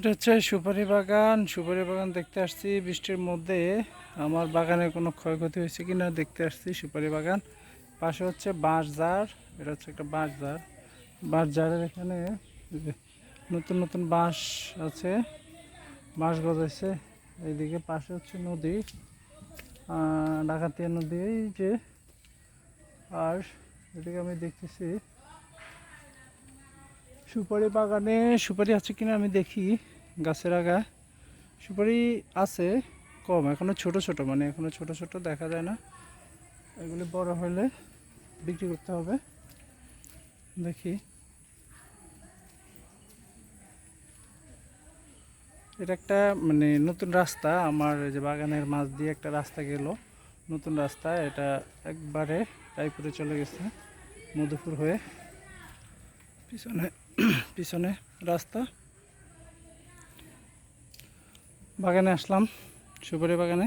এটা হচ্ছে সুপারি বাগান। সুপারি বাগান দেখতে আসছি, বৃষ্টির মধ্যে আমার বাগানে কোনো ক্ষয়ক্ষতি হয়েছে কিনা দেখতে আসছি, সুপারি বাগান। পাশে হচ্ছে বাঁশঝাড় এটা হচ্ছে একটা বাঁশঝাড় বাঁশঝাড়ের এখানে নতুন নতুন বাঁশ আছে, বাঁশ গজাইছে। এইদিকে পাশে হচ্ছে নদী ডাকাতিয়া নদী, এই যে। আর এদিকে আমি দেখতেছি সুপারি বাগানে, সুপারি আছে কিনা আমি দেখি, গাছের আগা। সুপারি আছে, কম, এখনও ছোট ছোট মানে এখনও ছোট ছোট দেখা যায় না। এগুলি বড় হলে বিক্রি করতে হবে। দেখি। এটা একটা মানে নতুন রাস্তা, আমার যে বাগানের মাঝ দিয়ে একটা রাস্তা গেল। নতুন রাস্তা, এটা একবারে রায়পুরে চলে গেছে, মধুপুর হয়ে। পিছনে পিছনে রাস্তা। বাগানে আসলাম সুপারি বাগানে।